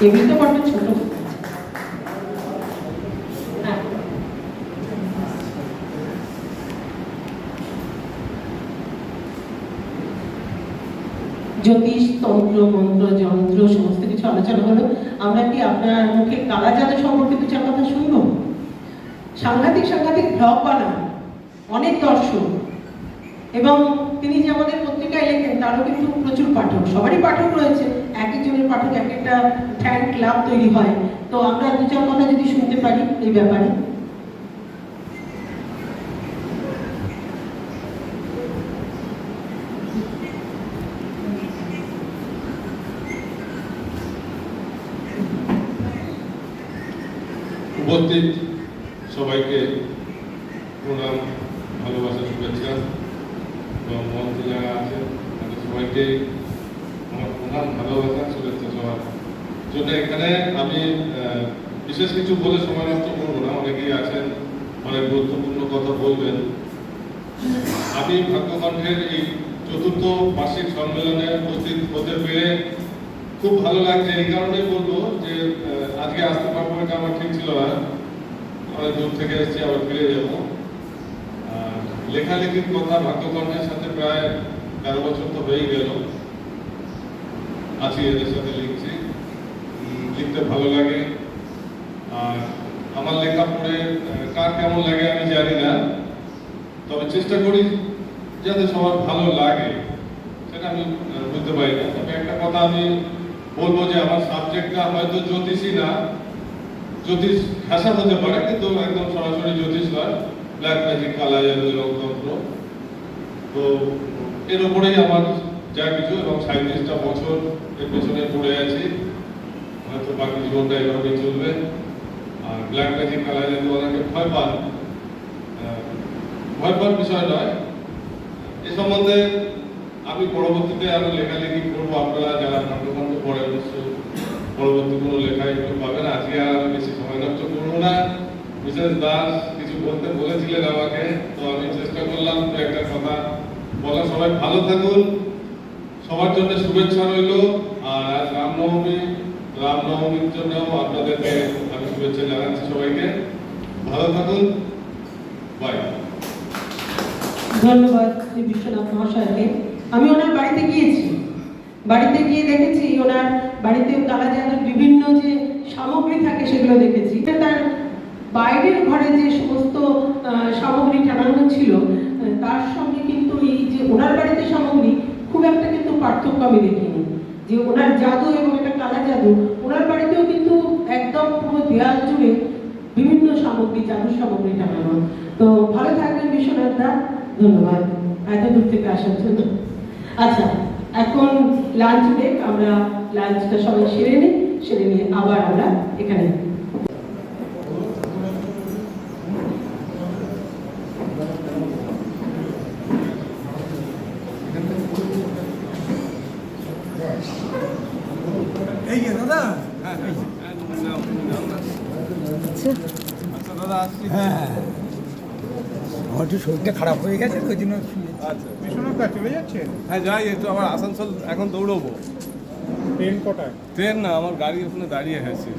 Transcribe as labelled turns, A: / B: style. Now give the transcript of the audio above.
A: ছোট। জ্যোতিষ, তন্ত্র, মন্ত্র, যন্ত্র, সমস্ত কিছু আলোচনা হলো। আমরা কি আপনার মুখে কালা জাদু সম্পর্কে দু কথা শুনব? সাংঘাতিক সাংঘাতিক ব্লগ বানান। অনেক দর্শক। এবং তিনি যে আমাদের পত্রিকায় লেখেন, তারও কিন্তু প্রচুর পাঠক। সবারই পাঠক রয়েছে। এক একজনের পাঠক এক একটা ক্লাব তৈরি হয়। তো আমরা দু চার কথা যদি শুনতে পারি এই ব্যাপারে।
B: উপস্থিত সবাইকে প্রণাম, ভালোবাসা, শুভেচ্ছা। এবং মঞ্চে যারা আছে তাদের সবাইকে আমার প্রণাম, ভালোবাসা, শুভেচ্ছা। জন্য এখানে আমি বিশেষ কিছু বলে সময় নষ্ট করব না। অনেকেই আছেন, অনেক গুরুত্বপূর্ণ কথা বলবেন। আমি ভাগ্যকণ্ঠের এই চতুর্থ বার্ষিক সম্মেলনে উপস্থিত হতে পেরে খুব ভালো লাগছে। এই কারণে বলব যে আজকে আসতে পারব এটা আমার ঠিক ছিল না। অনেক দূর থেকে এসেছি, আবার ফিরে যাব। লেখালেখির কথা ভাগ্যকর্ণের সাথে প্রায় তেরো বছর তো হয়েই গেল। আছি এদের সাথে লিখছি। লিখতে ভালো লাগে। আর আমার লেখা পড়ে কার কেমন লাগে আমি জানি না। তবে চেষ্টা করি যাতে সবার ভালো লাগে, সেটা আমি বুঝতে পারি না। তবে একটা কথা আমি বলব যে আমার সাবজেক্টটা হয়তো জ্যোতিষী না। জ্যোতিষ ভাষা হতে পারে, কিন্তু একদম সরাসরি জ্যোতিষ নয়। ব্ল্যাক ম্যাজিক কালা জাদু রংতন্ত্র তো এর উপরেই আমার যা কিছু এবং সাঁত্রিশটা বছর এর পেছনে পড়ে আছি। হয়তো বাকি জীবনটা এভাবেই চলবে। আর ব্ল্যাক ম্যাজিক কালা জাদু অনেকে ভয় পান ভয় পাওয়ার বিষয় নয়। এ সম্বন্ধে আমি পরবর্তীতে আরও লেখালেখি করব। আপনারা যারা ভাগ্যবন্ধ পড়ে অবশ্যই পরবর্তী কোনো লেখা একটু পাবেন। আজকে আর আমি বেশি সময় নষ্ট করব না। মিসেস দাস কিছু বলতে বলেছিলেন আমাকে, তো আমি চেষ্টা করলাম তো একটা কথা বলা। সবাই ভালো থাকুন, সবার জন্য শুভেচ্ছা রইল। আর রামনবমী রামনবমীর জন্য আপনাদেরকে আমি শুভেচ্ছা জানাচ্ছি সবাইকে। ভালো থাকুন। বাই
A: ধন্যবাদ শ্রী বিশ্বনাথ মহাশয়কে। আমি ওনার বাড়িতে গিয়েছি। বাড়িতে গিয়ে দেখেছি ওনার বাড়িতে বিভিন্ন যে সামগ্রী থাকে সেগুলো দেখেছি। তার বাইরের ঘরে যে সমস্ত সামগ্রী টানানো ছিল তার সঙ্গে কিন্তু এই যে ওনার বাড়িতে সামগ্রী, খুব একটা কিন্তু পার্থক্য আমি দেখিনি। যে ওনার জাদু এবং এটা কালা জাদু, ওনার বাড়িতেও কিন্তু একদম পুরো দেয়াল জুড়ে বিভিন্ন সামগ্রী, জাদু সামগ্রী টাঙানো। তো ভালো থাকবেন বিশ্বনাথ দা ধন্যবাদ। এত দূর থেকে আসার জন্য। আচ্ছা এখন লাঞ্চ ব্রেক আমরা লাঞ্চটা সবাই সেরে নিই, সেরে নিয়ে আবার আমরা এখানে
C: এই যে দাদা। হ্যাঁ আমার একটু শরীরটা খারাপ হয়ে গেছে ওই জন্য
D: আচ্ছা বিশ্বনাথ চলে যাচ্ছেন?
E: হ্যাঁ যাই একটু আমার আসানসোল এখন দৌড়বো।
D: ট্রেন কটায়?
E: ট্রেন না আমার গাড়ি ওখানে দাঁড়িয়ে আছে।